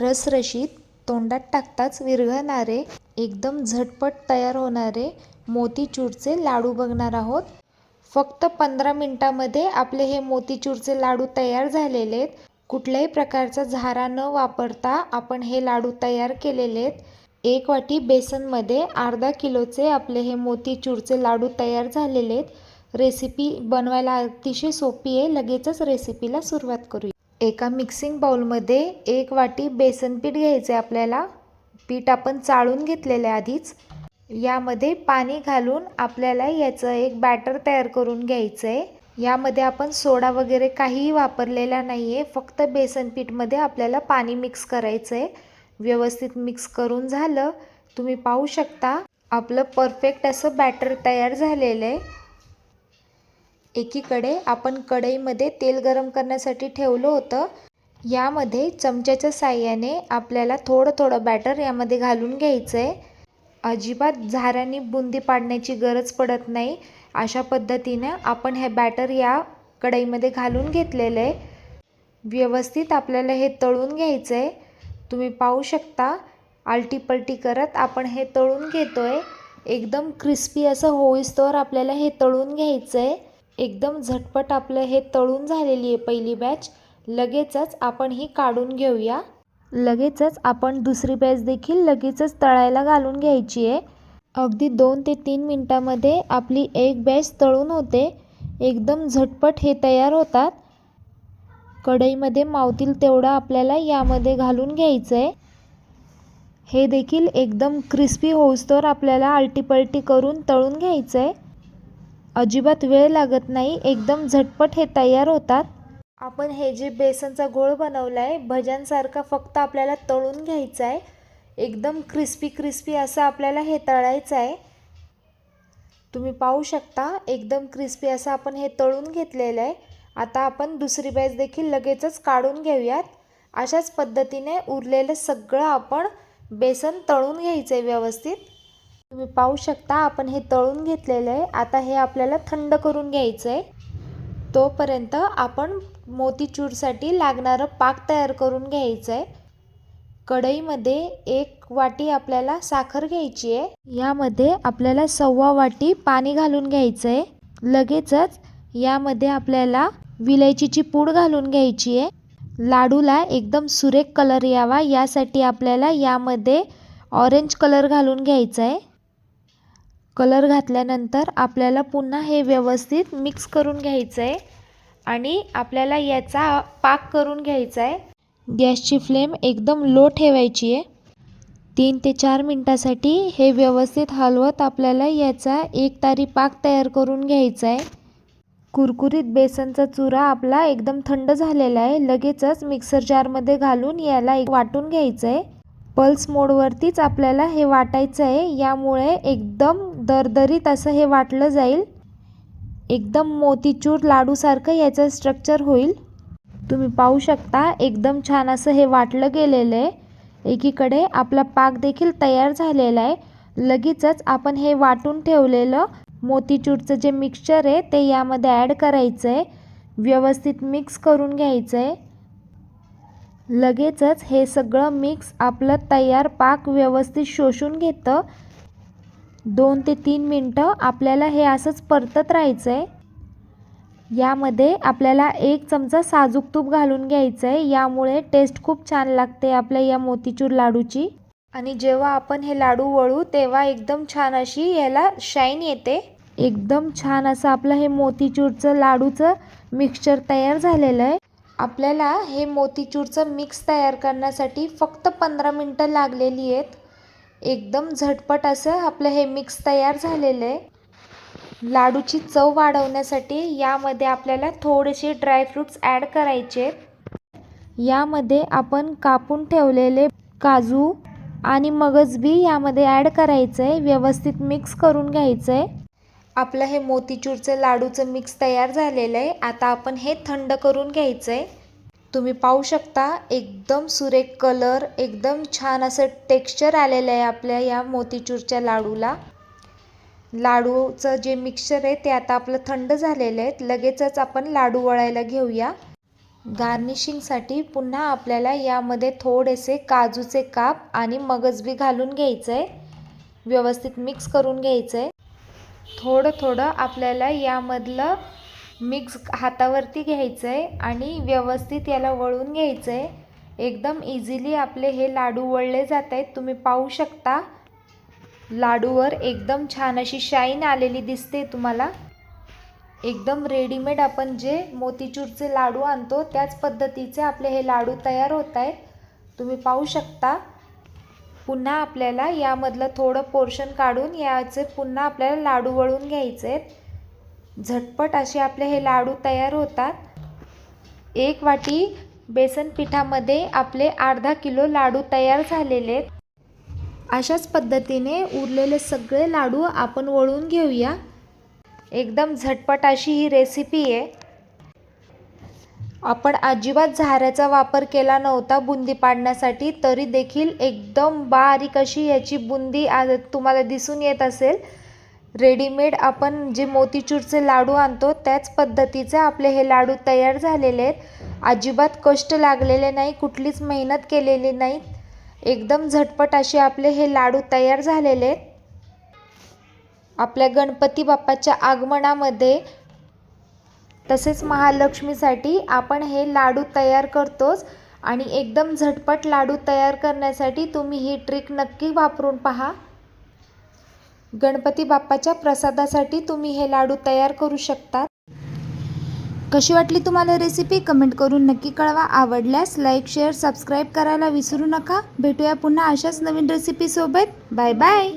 रसरशीत तोंडात टाकताच विरघळणारे एकदम झटपट तयार होणारे मोतीचूरचे लाडू बघणार आहोत. फक्त पंधरा मिनटामध्ये आपले हे मोतीचूरचे लाडू तयार झालेले आहेत कुठल्याही प्रकारचा झारा न वापरता आपण हे लाडू तयार केलेले आहेत एक वाटी बेसनमध्ये अर्धा किलोचे आपले हे मोतीचूरचे लाडू तयार झालेले आहेत रेसिपी बनवायला अतिशय सोपी आहे. लगेचच रेसिपीला सुरुवात करूया. एका मिक्सिंग बाउलमध्ये एक वाटी बेसन पीठ घ्यायचं आहे आपल्याला. पीठ आपण चाळून घेतलेलं आहे आधीच. यामध्ये पाणी घालून आपल्याला याचं एक बॅटर तयार करून घ्यायचं आहे यामध्ये आपण सोडा वगैरे काहीही वापरलेला नाही आहे फक्त बेसन पीठमध्ये आपल्याला पाणी मिक्स करायचं आहे व्यवस्थित मिक्स करून झालं. तुम्ही पाहू शकता आपलं परफेक्ट असं बॅटर तयार झालेलं आहे. एकीकडे आपण कढईमध्ये तेल गरम करण्यासाठी ठेवलं होतं. यामध्ये चमच्याच्या साह्याने आपल्याला थोडं थोडं बॅटर यामध्ये घालून घ्यायचं आहे अजिबात झाऱ्याने बुंदी पाडण्याची गरज पडत नाही. अशा पद्धतीनं आपण हे बॅटर या कढईमध्ये घालून घेतलेलं आहे. व्यवस्थित आपल्याला हे तळून घ्यायचं आहे तुम्ही पाहू शकता आलटीपलटी करत आपण हे तळून घेतो आहे एकदम क्रिस्पी असं होईस्तोवर आपल्याला हे तळून घ्यायचं आहे एकदम झटपट आपलं हे तळून झालेली आहे पहिली बॅच लगेचच आपण ही काढून घेऊया. लगेचच आपण दुसरी बॅच देखील लगेचच तळायला घालून घ्यायची आहे. अगदी दोन ते तीन मिनटामध्ये आपली एक बॅच तळून होते. एकदम झटपट हे तयार होतात. कढईमध्ये मावतील तेवढं आपल्याला यामध्ये घालून घ्यायचं आहे हे देखील एकदम क्रिस्पी होऊस्तोवर आपल्याला आलटीपलटी करून तळून घ्यायचं आहे अजिबात वेळ लागत नाही एकदम झटपट हे तयार होतात. आपण हे जे बेसनचा गोळ बनवला आहे भज्यांसारखा फक्त आपल्याला तळून घ्यायचा आहे एकदम क्रिस्पी क्रिस्पी असं आपल्याला हे तळायचं आहे तुम्ही पाहू शकता एकदम क्रिस्पी असं आपण हे तळून घेतलेलं आहे आता आपण दुसरी बॅच देखील लगेचच काढून घेऊयात. अशाच पद्धतीने उरलेलं सगळं आपण बेसन तळून घ्यायचं आहे व्यवस्थित. तुम्ही पाहू शकता आपण हे तळून घेतलेलं आहे. आता हे आपल्याला थंड करून घ्यायचं आहे तोपर्यंत आपण मोतीचूरसाठी लागणारं पाक तयार करून घ्यायचं आहे कढईमध्ये एक वाटी आपल्याला साखर घ्यायची आहे. यामध्ये आपल्याला सव्वा वाटी पाणी घालून घ्यायचं आहे लगेचच यामध्ये आपल्याला विलायचीची पूड घालून घ्यायची आहे. लाडूला एकदम सुरेख कलर यावा यासाठी आपल्याला यामध्ये ऑरेंज कलर घालून घ्यायचा आहे कलर घातल्यानंतर आपल्याला पुन्हा हे व्यवस्थित मिक्स करून घ्यायचं आहे आणि आपल्याला याचा पाक करून घ्यायचा आहे गॅसची फ्लेम एकदम लो ठेवायची आहे तीन ते चार मिनटासाठी हे व्यवस्थित हलवत आपल्याला याचा एक तारी पाक तयार करून घ्यायचा आहे कुरकुरीत बेसनचा चुरा आपला एकदम थंड झालेला आहे लगेचच मिक्सर जारमध्ये घालून याला एक वाटून घ्यायचं आहे पल्स मोडवरतीच आपल्याला हे वाटायचं आहे यामुळे एकदम दरदरीत असं हे वाटलं जाईल. एकदम मोतीचूर लाडूसारखं याचं स्ट्रक्चर होईल. तुम्ही पाहू शकता एकदम छान असं हे वाटलं गेलेलं आहे. एकीकडे आपला पाक देखील तयार झालेला आहे. लगेचच आपण हे वाटून ठेवलेलं मोतीचूरचं जे मिक्सचर आहे ते यामध्ये ॲड करायचं आहे व्यवस्थित मिक्स करून घ्यायचं आहे लगेचच हे सगळं मिक्स आपलं तयार पाक व्यवस्थित शोषून घेतं. दोन ते तीन मिनटं आपल्याला हे असंच परतत राहायचं आहे यामध्ये आपल्याला एक चमचा साजूक तूप घालून घ्यायचं आहे यामुळे टेस्ट खूप छान लागते आपल्या या मोतीचूर लाडूची. आणि जेव्हा आपण हे लाडू वळू तेव्हा एकदम छान अशी याला शाईन येते. एकदम छान असं आपलं हे मोतीचूरचं लाडूचं मिक्सचर तयार झालेलं आहे. आपल्याला हे मोतीचूरचं मिक्स तयार करण्यासाठी फक्त पंधरा मिनटं लागलेली आहेत. एकदम झटपट असं आपलं हे मिक्स तयार झालेलं आहे. लाडूची चव वाढवण्यासाठी यामध्ये आपल्याला थोडेसे ड्रायफ्रूट्स ॲड करायचे आहेत. यामध्ये आपण कापून ठेवलेले काजू आणि मगजबी यामध्ये ॲड करायचं आहे. व्यवस्थित मिक्स करून घ्यायचं आहे. आपलं हे मोतीचूरचं लाडूचं मिक्स तयार झालेलं आहे. आता आपण हे थंड करून घ्यायचं आहे. तुम्ही पाहू शकता एकदम सुरेख कलर एकदम छान असं टेक्स्चर आलेलं आहे आपल्या या मोतीचूरच्या लाडूला. लाडूचं जे मिक्सचर आहे ते आता आपलं थंड झालेलं आहे. लगेचच आपण लाडू वळायला घेऊया. गार्निशिंगसाठी पुन्हा आपल्याला यामध्ये थोडेसे काजूचे काप आणि मगजबी घालून घ्यायचं आहे व्यवस्थित मिक्स करून घ्यायचं आहे थोडं थोडं आपल्याला यामधलं मिक्स हातावरती घ्यायचं आहे आणि व्यवस्थित याला वळून घ्यायचं आहे एकदम इझिली आपले हे लाडू वळले जात आहेत तुम्ही पाहू शकता. लाडूवर एकदम छान अशी शाईन आलेली दिसते तुम्हाला. एकदम रेडीमेड आपण जे मोतीचूरचे लाडू आणतो त्याच पद्धतीचे आपले हे लाडू तयार होत आहेत तुम्ही पाहू शकता. पुन्हा आपल्याला यामधलं थोडं पोर्शन काढून याचे पुन्हा आपल्याला लाडू वळून घ्यायचे आहेत झटपट असे आपले हे लाडू तयार होतात. एक वाटी बेसन पिठामध्ये आपले अर्धा किलो लाडू तयार झालेले आहेत. अशाच पद्धतीने उरलेले सगळे लाडू आपण वळून घेऊया. एकदम झटपट अशी ही रेसिपी आहे. आपण अजिबात झाऱ्याचा वापर केला नव्हता बुंदी पाडण्यासाठी तरी देखील एकदम बारीक अशी याची बुंदी आ तुम्हाला दिसून येत असेल. रेडीमेड आपण जे मोतीचूरचे लाडू आणतो त्याच पद्धतीचे आपले हे लाडू तयार झालेले आहेत. अजिबात कष्ट लागलेले नाही कुठलीच मेहनत केलेली नाही. एकदम झटपट असे आपले हे लाडू तयार झालेले आहेत. आपल्या गणपती बाप्पाच्या आगमनामध्ये तसेच महालक्ष्मीसाठी आपण हे लाडू तयार करतोच. आणि एकदम झटपट लाडू तयार करण्यासाठी तुम्ही ही ट्रिक नक्की वापरून पहा. गणपती बाप्पाच्या प्रसादासाठी तुम्ही हे लाडू तयार करू शकता कशी वाटली तुम्हाला रेसिपी कमेंट करून नक्की कळवा. आवडल्यास लाईक शेअर सबस्क्राईब करायला विसरू नका. भेटूया पुन्हा अशाच नवीन रेसिपीसोबत बाय बाय